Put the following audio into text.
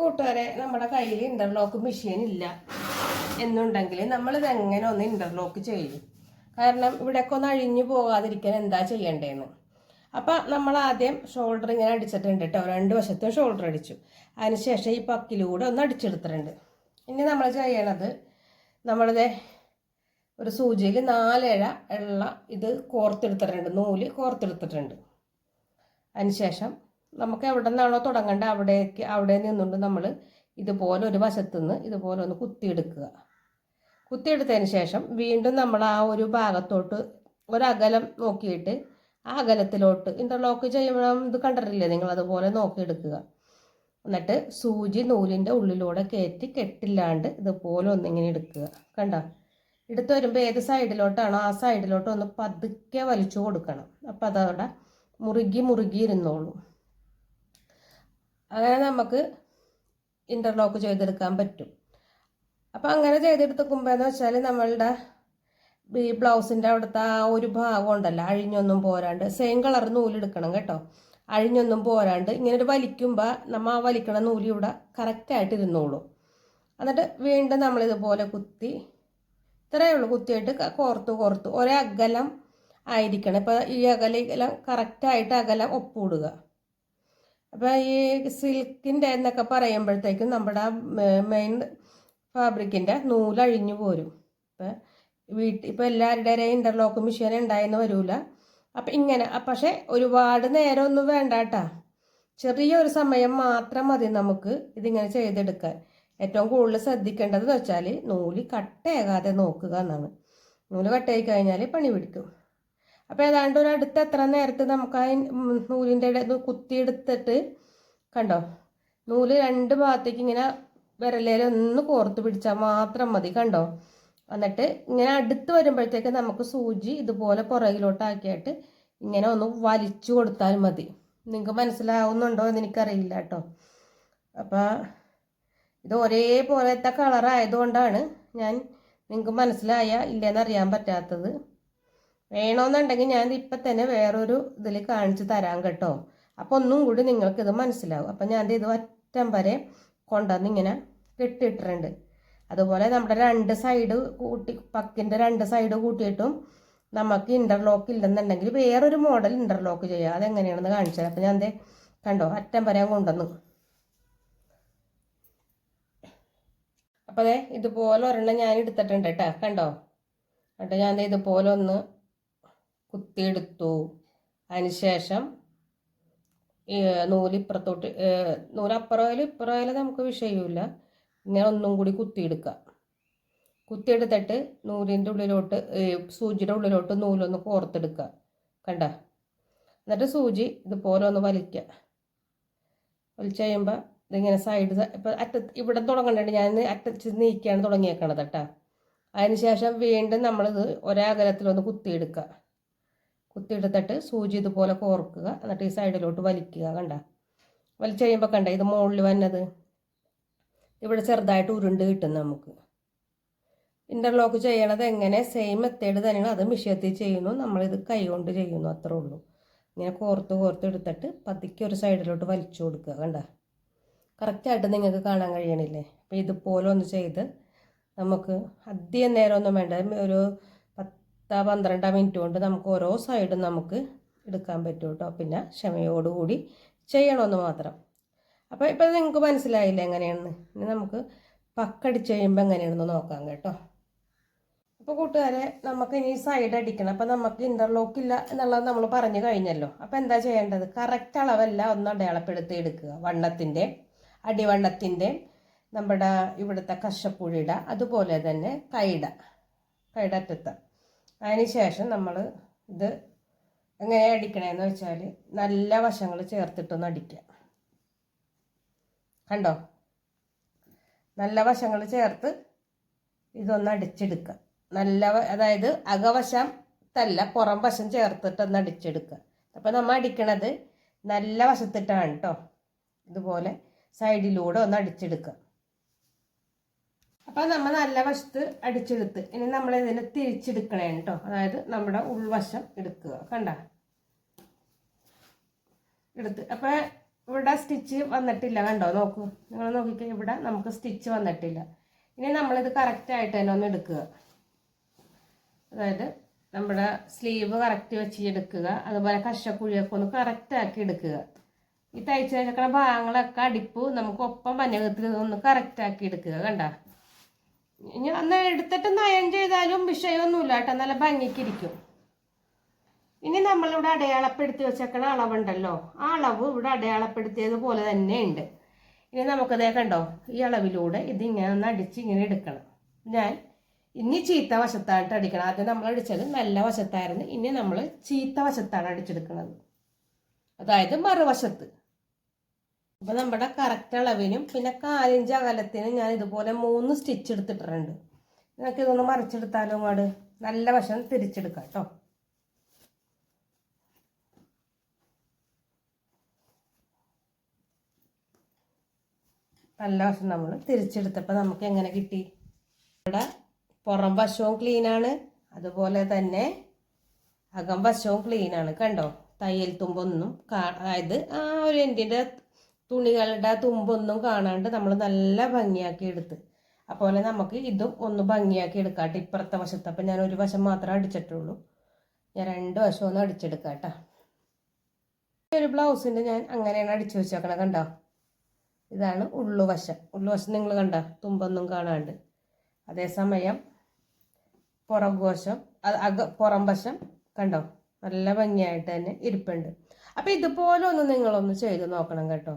കൂട്ടുകാരെ നമ്മുടെ കയ്യിൽ ഇന്റർലോക്ക് മെഷീൻ ഇല്ല. എന്നുണ്ടെങ്കിൽ നമ്മളിത് എങ്ങനെ ഒന്ന് ഇന്റർലോക്ക് ചെയ്യും? കാരണം ഇവിടെയൊക്കെ ഒന്ന് അഴിഞ്ഞു പോകാതിരിക്കാൻ എന്താ ചെയ്യേണ്ടതെന്ന് അപ്പം നമ്മൾ ആദ്യം ഷോൾഡർ ഇങ്ങനെ അടിച്ചിട്ടുണ്ട് കേട്ടോ രണ്ട് വശത്തും ഷോൾഡർ അടിച്ചു. അതിനുശേഷം ഈ പക്കിലൂടെ ഒന്ന് അടിച്ചെടുത്തിട്ടുണ്ട്. ഇനി നമ്മൾ ചെയ്യണത് നമ്മളിത് ഒരു സൂചിയിൽ നാലേഴ ഉള്ള ഇത് കോർത്തെടുത്തിട്ടുണ്ട്. നൂൽ കോർത്തെടുത്തിട്ടുണ്ട്. അതിനുശേഷം നമുക്ക് എവിടെ നിന്നാണോ തുടങ്ങേണ്ടത് അവിടേക്ക് അവിടെ നിന്നുകൊണ്ട് നമ്മൾ ഇതുപോലെ ഒരു വശത്തു നിന്ന് ഇതുപോലെ ഒന്ന് കുത്തിയെടുക്കുക. കുത്തിയെടുത്തതിന് ശേഷം വീണ്ടും നമ്മൾ ആ ഒരു ഭാഗത്തോട്ട് ഒരകലം നോക്കിയിട്ട് ആ അകലത്തിലോട്ട് ഇന്റർലോക്ക് ചെയ്യുമ്പോൾ ഇത് കണ്ടിട്ടില്ലേ നിങ്ങൾ? അതുപോലെ നോക്കിയെടുക്കുക. എന്നിട്ട് സൂചി നൂലിന്റെ ഉള്ളിലൂടെ കയറ്റി കെട്ടില്ലാണ്ട് ഇതുപോലെ ഒന്നിങ്ങനെ എടുക്കുക. കണ്ട? എടുത്ത് വരുമ്പോൾ ഏത് സൈഡിലോട്ടാണോ ആ സൈഡിലോട്ട് ഒന്ന് പതുക്കെ വലിച്ചു കൊടുക്കണം. അപ്പം അതവിടെ മുറുകി മുറുകി ഇരുന്നോളൂ. അങ്ങനെ നമുക്ക് ഇന്റർലോക്ക് ചെയ്തെടുക്കാൻ പറ്റും. അപ്പോൾ അങ്ങനെ ചെയ്തെടുക്കുമ്പോൾ എന്ന് വെച്ചാൽ നമ്മളുടെ ഈ ബ്ലൗസിന്റെ അവിടുത്തെ ആ ഒരു ഭാഗം ഉണ്ടല്ലോ അഴിഞ്ഞൊന്നും പോരാണ്ട് സെയിം കളർ നൂലെടുക്കണം കേട്ടോ. അഴിഞ്ഞൊന്നും പോരാണ്ട് ഇങ്ങനെ ഒരു വലിക്കുമ്പോൾ നമ്മൾ ആ വലിക്കണ നൂൽ ഇവിടെ കറക്റ്റായിട്ട് ഇരുന്നോളൂ. എന്നിട്ട് വീണ്ടും നമ്മളിതുപോലെ കുത്തി ഇത്രയേ ഉള്ളൂ കുത്തിയിട്ട് കോർത്തു കോർത്തു ഒരേ അകലം ആയിരിക്കണം. ഇപ്പം ഈ അകലം കറക്റ്റായിട്ട് അകലം ഒപ്പിടുക. അപ്പം ഈ സിൽക്കിന്റെ എന്നൊക്കെ പറയുമ്പോഴത്തേക്കും നമ്മുടെ മെയിൻ ഫാബ്രിക്കിന്റെ നൂലഴിഞ്ഞു പോരും. ഇപ്പം വീട്ടിൽ ഇപ്പം എല്ലാവരുടെയും ഇന്റർലോക്ക് മെഷീൻ ഉണ്ടായെന്ന് വരില്ല അപ്പം ഇങ്ങനെ പക്ഷേ ഒരുപാട് നേരമൊന്നും വേണ്ട കേട്ടാ. ചെറിയൊരു സമയം മാത്രം മതി നമുക്ക് ഇതിങ്ങനെ ചെയ്തെടുക്കാൻ. ഏറ്റവും കൂടുതൽ ശ്രദ്ധിക്കേണ്ടതെന്ന് വെച്ചാൽ നൂൽ കട്ടയാകാതെ നോക്കുക എന്നാണ്. നൂൽ കട്ടയായി കഴിഞ്ഞാൽ പണി പിടിക്കും. അപ്പോൾ ഏതാണ്ട് ഒരു അടുത്ത് എത്ര നേരത്ത് നമുക്ക് ആ നൂലിന്റെ ഇടയിൽ കുത്തിയെടുത്തിട്ട് കണ്ടോ? നൂൽ രണ്ട് ഭാഗത്തേക്ക് ഇങ്ങനെ വിരലേൽ ഒന്ന് കോർത്ത് പിടിച്ചാൽ മാത്രം മതി കണ്ടോ? എന്നിട്ട് ഇങ്ങനെ അടുത്ത് വരുമ്പോഴത്തേക്ക് നമുക്ക് സൂചി ഇതുപോലെ പുറകിലോട്ടാക്കിയിട്ട് ഇങ്ങനെ ഒന്ന് വലിച്ചു കൊടുത്താൽ മതി. നിങ്ങൾക്ക് മനസ്സിലാവുന്നുണ്ടോ എന്ന് എനിക്കറിയില്ല കേട്ടോ. അപ്പോൾ ഇത് ഒരേപോലത്തെ കളറായതുകൊണ്ടാണ് ഞാൻ നിങ്ങൾക്ക് മനസ്സിലായ ഇല്ലെന്നറിയാൻ പറ്റാത്തത്. വേണമെന്നുണ്ടെങ്കിൽ ഞാൻ ഇപ്പം തന്നെ വേറൊരു ഇതിൽ കാണിച്ചു തരാം കേട്ടോ. അപ്പോൾ ഒന്നും കൂടി നിങ്ങൾക്കിത് മനസ്സിലാവും. അപ്പം ഞാൻ ഇത് ഒറ്റം വരെ കൊണ്ടുവന്ന് ഇങ്ങനെ കെട്ടിയിട്ടിട്ടുണ്ട്. അതുപോലെ നമ്മുടെ രണ്ട് സൈഡ് കൂട്ടി പക്കിന്റെ രണ്ട് സൈഡ് കൂട്ടിയിട്ടും നമുക്ക് ഇന്റർലോക്ക് ഇല്ലെന്നുണ്ടെങ്കിൽ വേറൊരു മോഡൽ ഇന്റർലോക്ക് ചെയ്യാം. അതെങ്ങനെയാണെന്ന് കാണിച്ചത് അപ്പം ഞാൻ എന്തേ കണ്ടോ അറ്റം വരെ കൊണ്ടുവന്നു. അപ്പോൾ അതെ ഇതുപോലെ ഒരെണ്ണം ഞാൻ എടുത്തിട്ടുണ്ട് കേട്ടോ. കണ്ടോ? എന്നിട്ട് ഞാൻ ഇതുപോലെ ഒന്ന് കുത്തിയെടുത്തു. അതിനുശേഷം നൂൽ ഇപ്പുറത്തോട്ട് നൂൽ ഇപ്പുറമായാലും നമുക്ക് വിഷയമില്ല ഇങ്ങനെ ഒന്നും കൂടി കുത്തിയെടുക്കുക. കുത്തിയെടുത്തിട്ട് നൂലിന്റെ ഉള്ളിലോട്ട് സൂചിയുടെ ഉള്ളിലോട്ട് നൂലൊന്ന് കോർത്തെടുക്കുക. കണ്ട? എന്നിട്ട് സൂചി ഇതുപോലെ ഒന്ന് വലിക്കുക. വലിച്ചു കഴിയുമ്പോൾ ഇതിങ്ങനെ സൈഡ് ഇപ്പം അറ്റ ഇവിടെ തുടങ്ങണ്ടേ? ഞാൻ അറ്റത്ത് നീക്കിയാണ് തുടങ്ങിയേക്കണത് കേട്ടോ. അതിനുശേഷം വീണ്ടും നമ്മളിത് ഒരേ അകലത്തിലൊന്ന് കുത്തിയെടുക്കുക. കുത്തിയെടുത്തിട്ട് സൂചി ഇതുപോലെ കോർക്കുക. എന്നിട്ട് ഈ സൈഡിലോട്ട് വലിക്കുക കണ്ട? വലിച്ചു കഴിയുമ്പോൾ കണ്ട ഇത് മുകളിൽ വന്നത്? ഇവിടെ ചെറുതായിട്ട് ഉരുണ്ട് കിട്ടും നമുക്ക്. ഇന്റർലോക്ക് ചെയ്യണത് എങ്ങനെ? സെയിം മെത്തേഡ് തന്നെയാണ്. അത് മിഷ്യത്തിൽ ചെയ്യുന്നു. നമ്മളിത് കൈ കൊണ്ട് ചെയ്യുന്നു. അത്രേ ഉള്ളൂ. ഇങ്ങനെ കോർത്ത് കോർത്ത് എടുത്തിട്ട് പതുക്കെ ഒരു സൈഡിലോട്ട് വലിച്ചു കൊടുക്കുക കണ്ട? കറക്റ്റായിട്ട് നിങ്ങൾക്ക് കാണാൻ കഴിയണില്ലേ? അപ്പോൾ ഇതുപോലെ ഒന്ന് ചെയ്ത് നമുക്ക് അധികം നേരമൊന്നും വേണ്ട. ഒരു പത്താ പന്ത്രണ്ടാം മിനിറ്റ് കൊണ്ട് നമുക്ക് ഓരോ സൈഡും നമുക്ക് എടുക്കാൻ പറ്റും കേട്ടോ. പിന്നെ ക്ഷമയോടുകൂടി ചെയ്യണമെന്ന് മാത്രം. അപ്പോൾ ഇപ്പോൾ നിങ്ങൾക്ക് മനസ്സിലായില്ല എങ്ങനെയാണെന്ന്? ഇനി നമുക്ക് പക്കടിച്ച് കഴിയുമ്പോൾ എങ്ങനെയാണെന്ന് നോക്കാം കേട്ടോ. അപ്പോൾ കൂട്ടുകാരെ നമുക്ക് ഇനി സൈഡ് അടിക്കണം. അപ്പോൾ നമുക്ക് ഇന്റർലോക്ക് ഇല്ല എന്നുള്ളത് നമ്മൾ പറഞ്ഞു കഴിഞ്ഞല്ലോ. അപ്പോൾ എന്താ ചെയ്യേണ്ടത്? കറക്റ്റ് അളവല്ല ഒന്ന് അടയാളപ്പെടുത്തി എടുക്കുക. വണ്ണത്തിന്റെ അടിവണ്ണത്തിന്റെ നമ്മുടെ ഇവിടുത്തെ കശപ്പുഴിയുടെ അതുപോലെ തന്നെ കൈട. കൈട അറ്റത്ത് അതിന് ശേഷം നമ്മൾ ഇത് എങ്ങനെ അടിക്കണേന്ന് വെച്ചാൽ നല്ല വശങ്ങൾ ചേർത്തിട്ടൊന്ന് അടിക്കുക കണ്ടോ? നല്ല വശങ്ങൾ ചേർത്ത് ഇതൊന്ന് അടിച്ചെടുക്കുക നല്ല അതായത് അകവശം തല്ല പുറം വശം ചേർത്തിട്ടൊന്ന് അടിച്ചെടുക്കുക അപ്പോൾ നമ്മൾ അടിക്കണത് നല്ല വശത്തിട്ടാണ് കേട്ടോ ഇതുപോലെ സൈഡിലൂടെ ഒന്ന് അടിച്ചെടുക്കുക അപ്പം നമ്മൾ നല്ല വശത്ത് അടിച്ചെടുത്ത്. ഇനി നമ്മൾ ഇതിനെ തിരിച്ചെടുക്കണേ കേട്ടോ അതായത് നമ്മുടെ ഉൾവശം എടുക്കുക. കണ്ട? എടുത്ത്. അപ്പോൾ ഇവിടെ സ്റ്റിച്ച് വന്നിട്ടില്ല. കണ്ടോ? നോക്കൂ. നിങ്ങൾ നോക്കിക്കോ. ഇവിടെ നമുക്ക് സ്റ്റിച്ച് വന്നിട്ടില്ല. ഇനി നമ്മളിത് കറക്റ്റായിട്ട് തന്നെ ഒന്ന് എടുക്കുക. അതായത് നമ്മുടെ സ്ലീവ് കറക്റ്റ് വെച്ച് എടുക്കുക. അതുപോലെ കശക്കുഴിയൊക്കെ ഒന്ന് കറക്റ്റ് ആക്കി എടുക്കുക. ഈ തയ്ച്ചു വെച്ചേക്കണ ഭാഗങ്ങളൊക്കെ അടിപ്പ് നമുക്ക് ഒപ്പം പഞ്ഞകത്തിൽ ഒന്ന് കറക്റ്റ് ആക്കി എടുക്കുക. കണ്ട? ഇനി അന്ന് എടുത്തിട്ട് നയം ചെയ്താലും വിഷയമൊന്നുമില്ല കേട്ടോ. നല്ല ഭംഗിക്കിരിക്കും. ഇനി നമ്മളിവിടെ അടയാളപ്പെടുത്തി വെച്ചേക്കണ അളവുണ്ടല്ലോ. ആ അളവ് ഇവിടെ അടയാളപ്പെടുത്തിയത് പോലെ തന്നെ ഉണ്ട് ഇനി നമുക്കതേ കണ്ടോ ഈ അളവിലൂടെ ഇതിങ്ങനെ ഒന്ന് അടിച്ച് ഇങ്ങനെ എടുക്കണം. ഞാൻ ഇനി ചീത്ത വശത്തായിട്ട് അടിക്കണം. ആദ്യം നമ്മൾ അടിച്ചത് നല്ല വശത്തായിരുന്നു. ഇനി നമ്മൾ ചീത്ത വശത്താണ് അടിച്ചെടുക്കുന്നത് അതായത് മറുവശത്ത്. അപ്പൊ നമ്മുടെ കറക്റ്റ് അളവിനും പിന്നെ കാലിഞ്ച് അകലത്തിനും ഞാൻ ഇതുപോലെ മൂന്ന് സ്റ്റിച്ച് എടുത്തിട്ടുണ്ട് നിങ്ങൾക്ക് ഇതൊന്ന് മറിച്ചെടുത്താലും അങ്ങോട്ട് നല്ല വശം തിരിച്ചെടുക്കാം കേട്ടോ. നല്ല വശം നമ്മൾ തിരിച്ചെടുത്തപ്പോൾ നമുക്ക് എങ്ങനെ കിട്ടി? ഇവിടെ പുറം വശവും ക്ലീനാണ് അതുപോലെ തന്നെ അകം വശവും ക്ലീനാണ് കണ്ടോ? തയ്യൽ തുമ്പൊന്നും അതായത് ആ ഒരു എൻഡിന്റെ തുണികളുടെ തുമ്പൊന്നും കാണാണ്ട് നമ്മൾ നല്ല ഭംഗിയാക്കി എടുത്ത്. അതുപോലെ നമുക്ക് ഇതും ഒന്ന് ഭംഗിയാക്കി എടുക്കാം ഇപ്പുറത്തെ വശത്ത്. അപ്പം ഞാൻ ഒരു വശം മാത്രമേ അടിച്ചിട്ടുള്ളൂ. ഞാൻ രണ്ട് വശം ഒന്ന് അടിച്ചെടുക്കാം ഒരു ബ്ലൗസിന്റെ ഞാൻ അങ്ങനെയാണ് അടിച്ചു വെച്ചേക്കണത് കണ്ടോ? ഇതാണ് ഉള്ളുവശം ഉള്ളുവശം നിങ്ങൾ കണ്ട? തുമ്പൊന്നും കാണാണ്ട്. അതേസമയം പുറകുവശം അക പുറം വശം കണ്ടോ? നല്ല ഭംഗിയായിട്ട് തന്നെ ഇരിപ്പുണ്ട്. അപ്പം ഇതുപോലെ ഒന്ന് നിങ്ങളൊന്ന് ചെയ്ത് നോക്കണം കേട്ടോ.